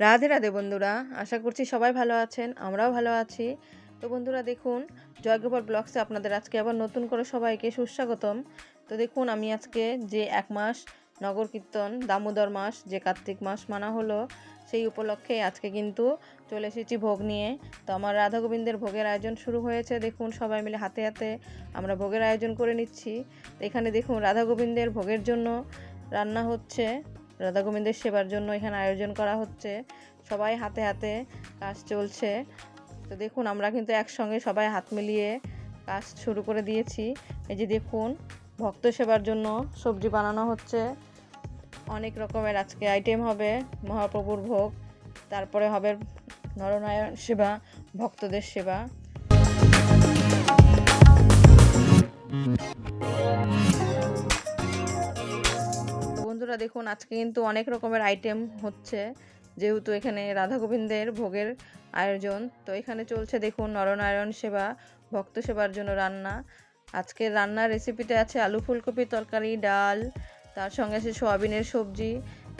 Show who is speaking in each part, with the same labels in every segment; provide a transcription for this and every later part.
Speaker 1: রাধে রাধে বন্ধুরা, আশা করছি সবাই ভালো আছেন, আমরাও ভালো আছি। তো বন্ধুরা, দেখুন, জয়গোপাল ব্লগসে আপনাদের আজকে আবার নতুন করে সবাইকে সুস্বাগতম। তো দেখুন, আমি আজকে যে এক মাস নগর কীর্তন, দামোদর মাস, যে কার্তিক মাস মানা হলো, সেই উপলক্ষে আজকে কিন্তু চলে এসেছি ভোগ নিয়ে। তো আমার রাধা গোবিন্দের ভোগের আয়োজন শুরু হয়েছে, দেখুন, সবাই মিলে হাতে হাতে আমরা ভোগের আয়োজন করে নিচ্ছি। এখানে দেখুন, রাধা গোবিন্দের ভোগের জন্য রান্না হচ্ছে। রাধা গোবিন্দের সেবার জন্য এখানে আয়োজন করা হচ্ছে। সবাই হাতে হাতে কাজ চলছে। তো দেখুন, আমরা কিন্তু একসঙ্গে সবাই হাত মিলিয়ে কাজ শুরু করে দিয়েছি। এই যে দেখুন, ভক্ত সেবার জন্য সবজি বানানো হচ্ছে। অনেক রকমের আজকে আইটেম হবে, মহাপ্রভুর ভোগ, তারপরে হবে নরনারায়ণ সেবা, ভক্তদের সেবা। বন্ধুরা দেখুন, আজকে কিন্তু অনেক রকমের আইটেম হচ্ছে। যেহেতু এখানে রাধা গোবিন্দের ভোগের আয়োজন, তো এখানে চলছে দেখুন, নরনারায়ণ সেবা, ভক্ত সেবার জন্য রান্না। আজকের রান্নার রেসিপিতে আছে আলু ফুলকপি তরকারি, ডাল, তার সঙ্গে আছে সোয়াবিনের সবজি,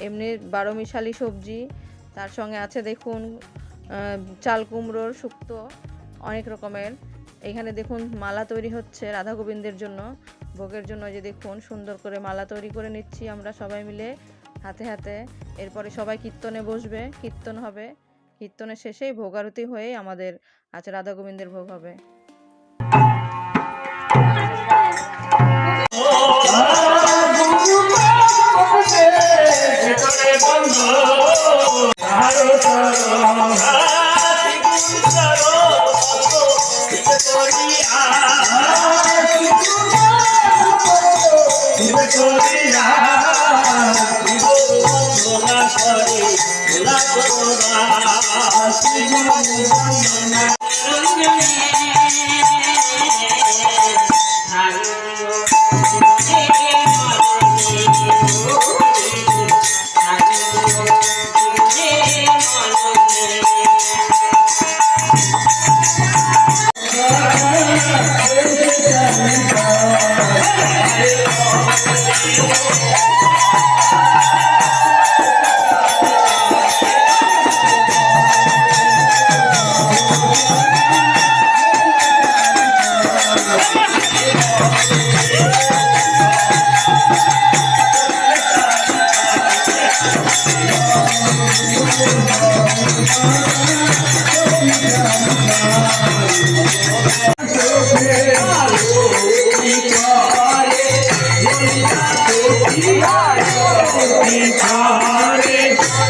Speaker 1: এমনি বারো মিশালি সবজি, তার সঙ্গে আছে দেখুন চাল কুমড়োর শুক্তো, অনেক রকমের। এখানে দেখুন মালা তৈরি হচ্ছে রাধা গোবিন্দের জন্য। ভোগের জন্য যে দেখুন সুন্দর করে মালা তৈরি করে নিচ্ছি আমরা সবাই মিলে হাতে হাতে। এরপরে সবাই কীর্তনে বসবে, কীর্তন হবে। কীর্তনের শেষেই ভোগারতি হয়ে আমাদের আজ রাধা গোবিন্দের ভোগ হবে। Thank you.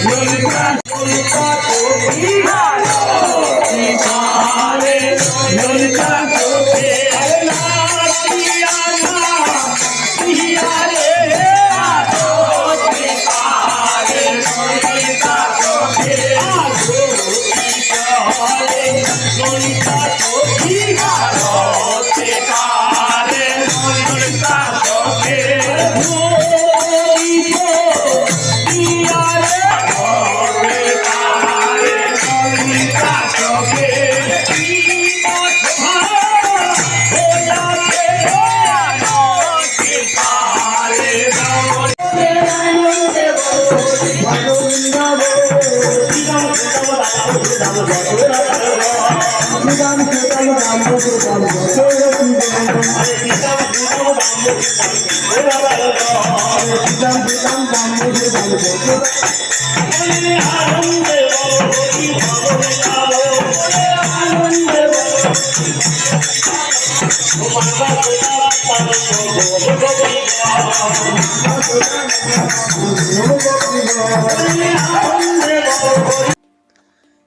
Speaker 1: Lolita, Lolita, I'm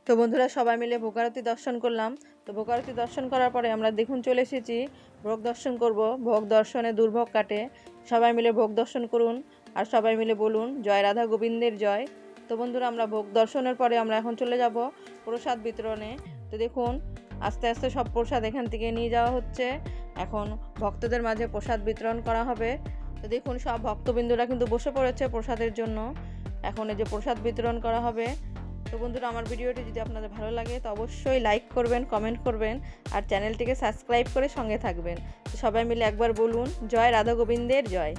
Speaker 1: তো বন্ধুরা সবাই মিলে ভোগারতি দর্শন করলাম। তো ভোগারতি দর্শন করার পরে আমরা দেখুন চলে এসেছি। ভোগ দর্শন করব। ভোগ দর্শনে দুর্ভোগ কাটে। সবাই মিলে ভোগ দর্শন করুন আর সবাই মিলে বলুন, জয় রাধা গোবিন্দের জয়। তো বন্ধুরা আমরা ভোগ দর্শনের পরে আমরা এখন চলে যাব প্রসাদ বিতরণে। তো দেখুন, আস্তে আস্তে সব প্রসাদ এখান থেকে নিয়ে যাওয়া হচ্ছে। এখন ভক্তদের মাঝে প্রসাদ বিতরণ করা হবে। তো দেখুন, সব ভক্তবিন্দুরা কিন্তু বসে পড়েছে প্রসাদের জন্য। এখন এই যে প্রসাদ বিতরণ করা হবে। তো বন্ধুরা, আমার ভিডিওটি যদি আপনাদের ভালো লাগে, তো অবশ্যই লাইক করবেন কমেন্ট করবেন, আর চ্যানেলটিকে সাবস্ক্রাইব করে সঙ্গে থাকবেন। সবাই মিলে একবার বলুন, জয় রাধা গোবিন্দের, জয়।